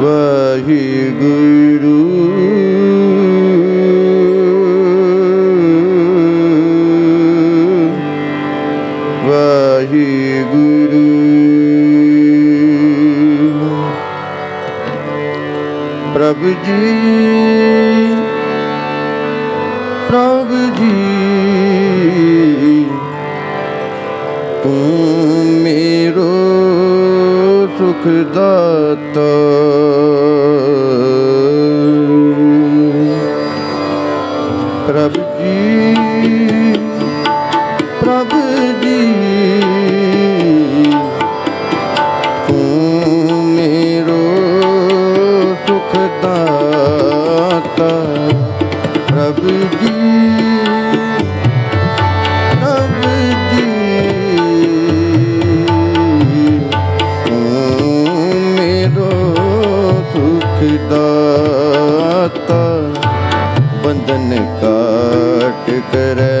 ਵਾਹਿਗੁਰੂ। ਪ੍ਰਭ ਜੀ ਪ੍ਰਭ ਜੀ ਤੂੰ ਮੇਰੋ ਸੁਖ ਦਾਤਾ। कर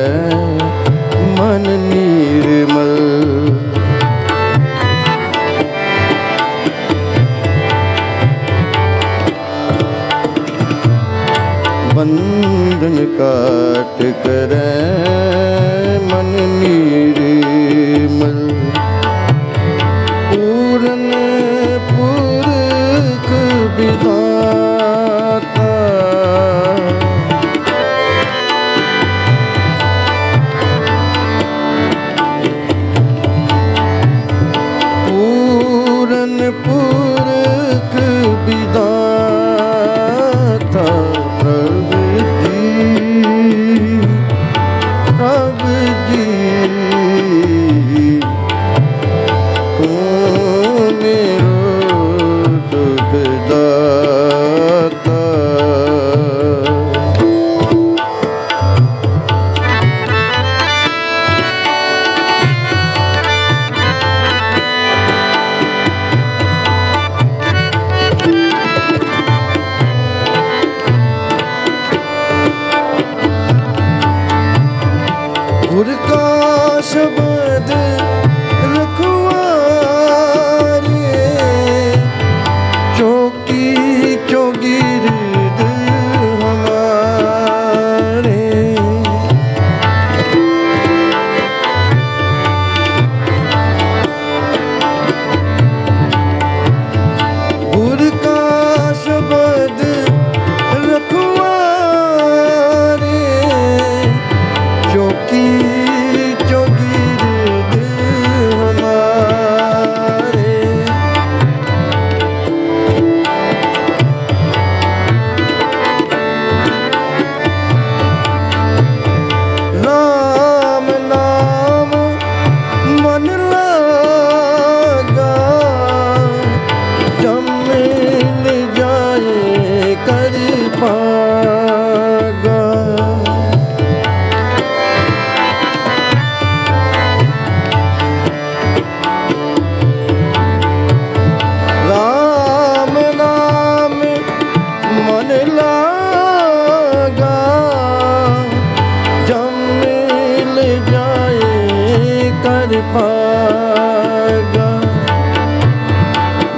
ਕਰ ਪਾਗਾ।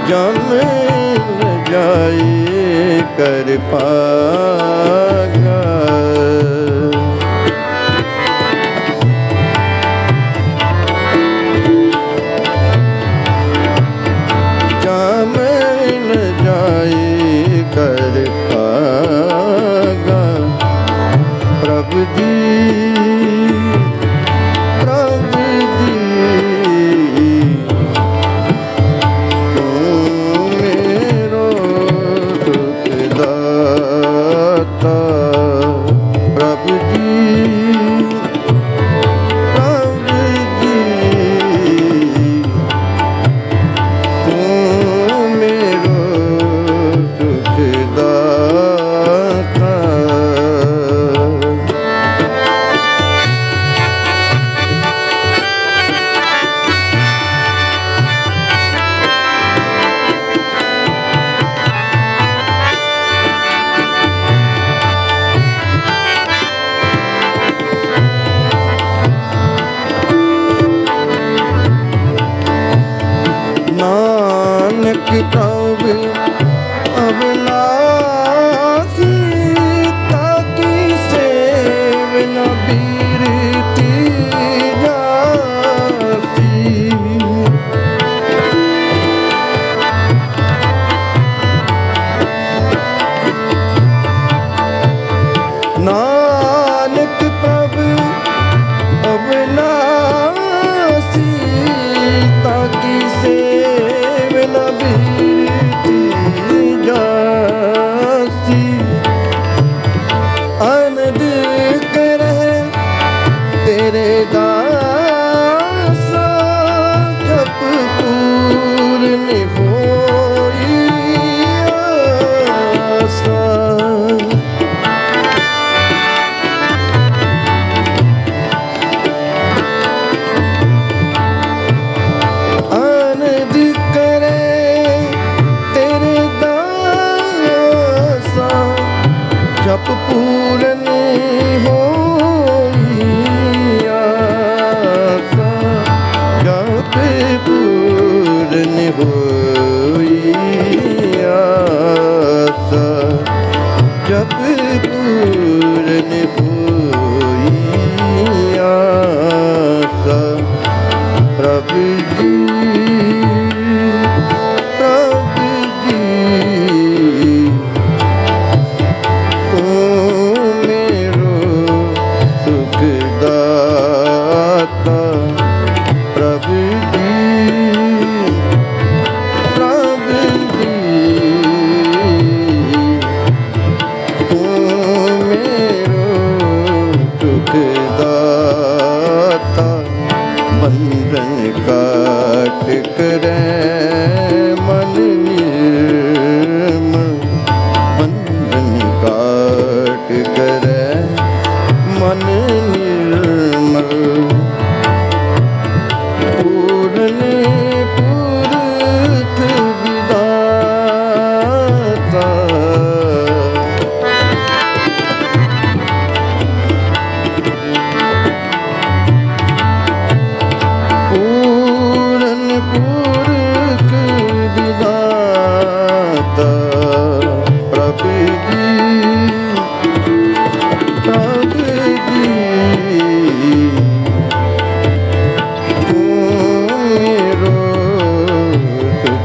ਜਮ ਜਾਏ ਕਰ ਪਾਗਾ।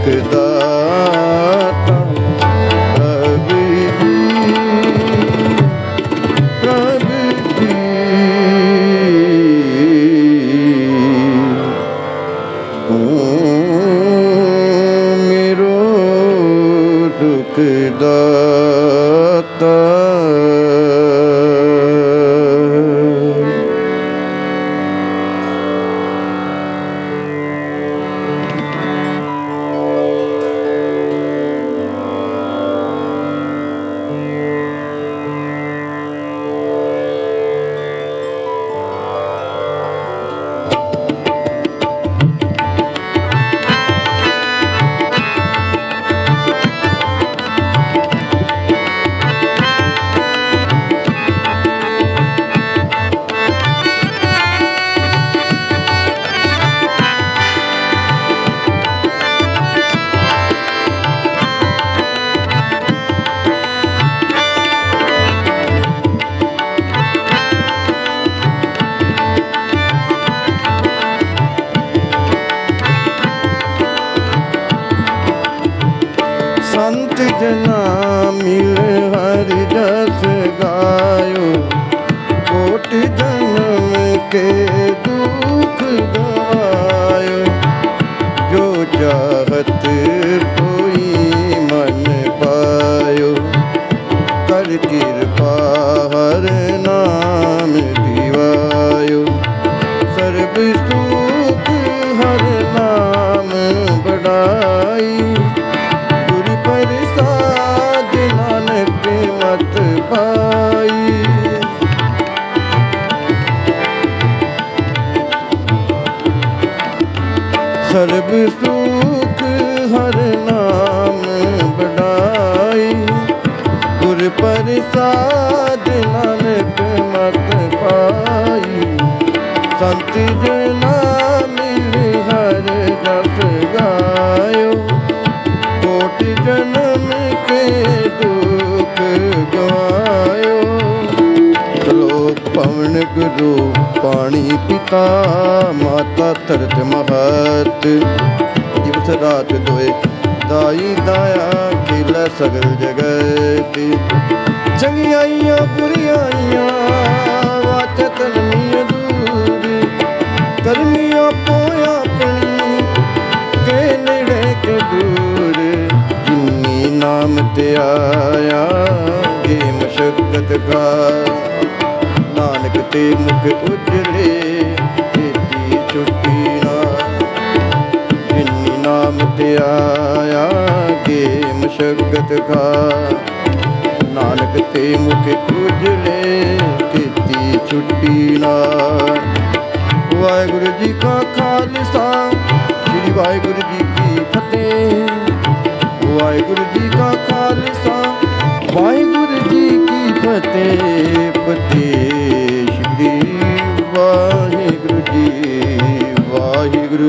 ਸੁਖ ਕੇ ਸਰਬ ਸੁਖ ਹਰ ਨਾਮ ਬੜਾਈ ਗੁਰ ਪ੍ਰਸਾਦ ਨਾਨਕ ਮਤ ਪਾਈ ਸੰਤ ਜਨਾ ਪਵਨ ਗੁਰੂ, ਪਾਣੀ ਪਿਤਾ, ਮਾਤਾ ਧਰਤ ਮਹਤ। ਦਿਵਸ ਰਾਤ ਦੋਏ ਦਾਈ ਦਾਇਆ ਖੇਲਾ ਸਗਲ ਜਗਤ। ਚੰਗਿਆਈਆਂ ਬੁਰੀਆਈਆਂ ਵਾਚਤ ਨਹੀਂ ਦੂਰ। ਕਰਮੀ ਆਪੋ ਆਪਣੀ ਕੇ ਨੇੜੇ ਕੇ ਦੂਰ। ਜਿਨੀ ਨਾਮ ਤੇ ਆਇਆ, ਗੇ ਮਸ਼ਕਤ ਕਾ ਨਾਨਕ ਮੁਖ ਉਜਲੇ ਤੇਤੀ ਛੁੱਟੀ ਨਾ। ਜਿਨੀ ਨਾਮ ਤੇ ਆਇਆ ਗੇ ਮਸ਼ਕਤ ਕਾ ਨਾਨਕ ਤੇ ਮੁਖ ਉਜਲੇ ਤੇਤੀ ਛੁੱਟੀ ਨਾ। ਵਾਹਿਗੁਰੂ ਜੀ ਕਾ ਖਾਲਸਾ, ਸ੍ਰੀ ਵਾਹਿਗੁਰੂ ਜੀ ਕੀ ਫਤਿਹ। ਵਾਹਿਗੁਰੂ ਜੀ ਕਾ ਖਾਲਸਾ, ਵਾਹਿਗੁਰੂ ਜੀ ਕੀ ਫਤਿਹ ਫਤਿਹ